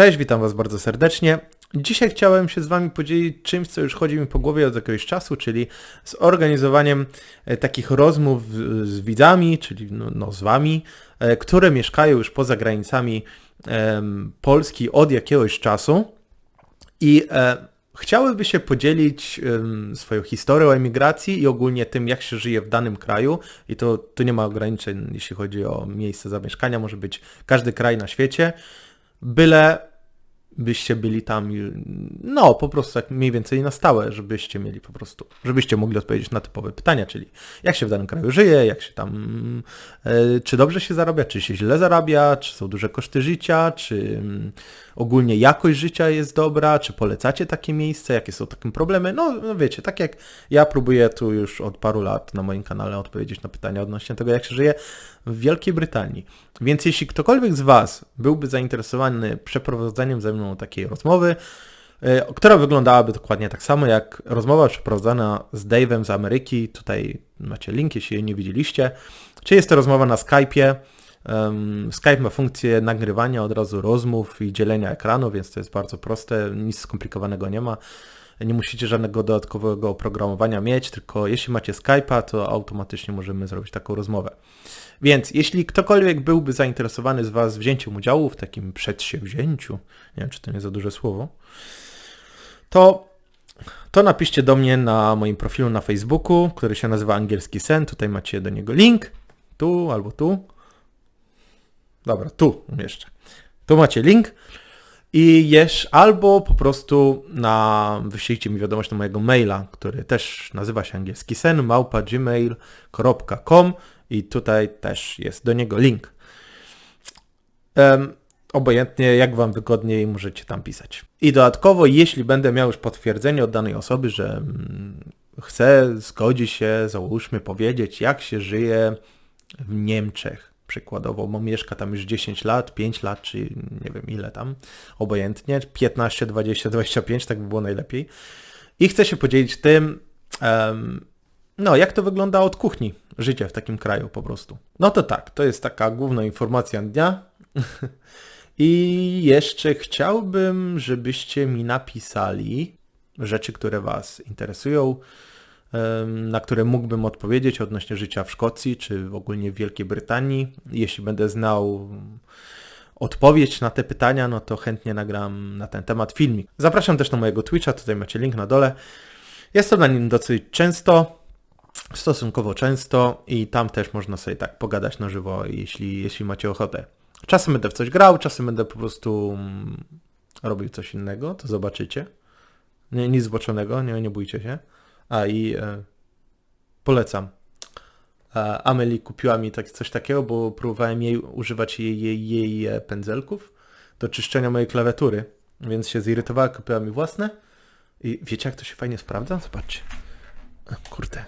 Cześć, witam Was bardzo serdecznie. Dzisiaj chciałem się z Wami podzielić czymś, co już chodzi mi po głowie od jakiegoś czasu, czyli z organizowaniem e, takich rozmów z- widzami, czyli no, no z Wami, e, które mieszkają już poza granicami Polski od jakiegoś czasu i e, chciałyby się podzielić swoją historią emigracji i ogólnie tym, jak się żyje w danym kraju. I to tu nie ma ograniczeń, jeśli chodzi o miejsce zamieszkania, może być każdy kraj na świecie byle byście byli tam, no po prostu tak mniej więcej na stałe, żebyście mieli po prostu, żebyście mogli odpowiedzieć na typowe pytania, czyli jak się w danym kraju żyje, jak się tam, e, czy dobrze się zarabia, czy się źle zarabia, czy są duże koszty życia, czy mm, ogólnie jakość życia jest dobra, czy polecacie takie miejsce, jakie są takie problemy, no, no wiecie, tak jak ja próbuję tu już od paru lat na moim kanale odpowiedzieć na pytania odnośnie tego, jak się żyje w Wielkiej Brytanii. Więc jeśli ktokolwiek z Was byłby zainteresowany przeprowadzeniem ze mną takiej rozmowy, e, która wyglądałaby dokładnie tak samo jak rozmowa przeprowadzona z Dave'em z Ameryki, tutaj macie link, jeśli jej nie widzieliście, czy jest to rozmowa na Skype'ie, Skype ma funkcję nagrywania od razu rozmów i dzielenia ekranu, więc to jest bardzo proste, nic skomplikowanego nie ma. Nie musicie żadnego dodatkowego oprogramowania mieć, tylko jeśli macie Skype'a, to automatycznie możemy zrobić taką rozmowę. Więc jeśli ktokolwiek byłby zainteresowany z Was wzięciem udziału w takim przedsięwzięciu, nie wiem czy to nie za duże słowo, to, to napiszcie do mnie na moim profilu na Facebooku, który się nazywa Angielski Sen. Tutaj macie do niego link. Tu albo tu. Dobra, tu umieszczę. Tu macie link. I jesz albo po prostu na wyślijcie mi wiadomość na mojego maila, który też nazywa się angielski sen, małpa i tutaj też jest do niego link. Em, obojętnie jak Wam wygodniej możecie tam pisać. I dodatkowo, jeśli będę miał już potwierdzenie od danej osoby, że mm, chce, zgodzi się, załóżmy, powiedzieć, jak się żyje w Niemczech, przykładowo, bo mieszka tam już 10 lat, 5 lat, czy nie wiem ile tam, obojętnie, 15, 20, 25, tak by było najlepiej. I chcę się podzielić tym, em, no jak to wygląda od kuchni, życie w takim kraju po prostu. No to tak, to jest taka główna informacja dnia. I jeszcze chciałbym, żebyście mi napisali rzeczy, które Was interesują, na które mógłbym odpowiedzieć odnośnie życia w Szkocji, czy ogólnie w Wielkiej Brytanii. Jeśli będę znał odpowiedź na te pytania, no to chętnie nagram na ten temat filmik. Zapraszam też na mojego Twitcha, tutaj macie link na dole. Jestem na nim dosyć często, stosunkowo często i tam też można sobie tak pogadać na żywo, jeśli, jeśli macie ochotę. Czasem będę w coś grał, czasem będę po prostu mm, robił coś innego, to zobaczycie. Nie, nic zboczonego, nie, nie bójcie się. A i e, polecam. E, Amelie kupiła mi tak, coś takiego, bo próbowałem jej używać jej, jej, jej e, pędzelków do czyszczenia mojej klawiatury, więc się zirytowała, kupiła mi własne. I wiecie jak to się fajnie sprawdza? Zobaczcie. O, kurde,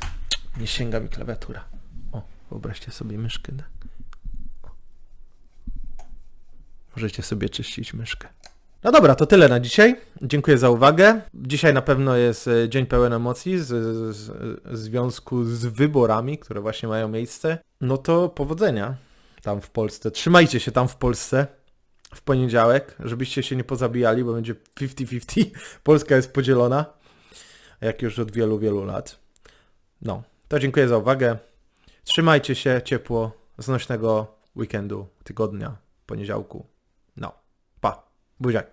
nie sięga mi klawiatura. O, wyobraźcie sobie myszkę. Możecie sobie czyścić myszkę. No dobra, to tyle na dzisiaj. Dziękuję za uwagę. Dzisiaj na pewno jest e, dzień pełen emocji z, z, z, w związku z wyborami, które właśnie mają miejsce. No to powodzenia tam w Polsce. Trzymajcie się tam w Polsce w poniedziałek, żebyście się nie pozabijali, bo będzie 50-50. Polska jest podzielona, jak już od wielu, wielu lat. No, to dziękuję za uwagę. Trzymajcie się ciepło, znośnego weekendu, tygodnia, poniedziałku. Bucak.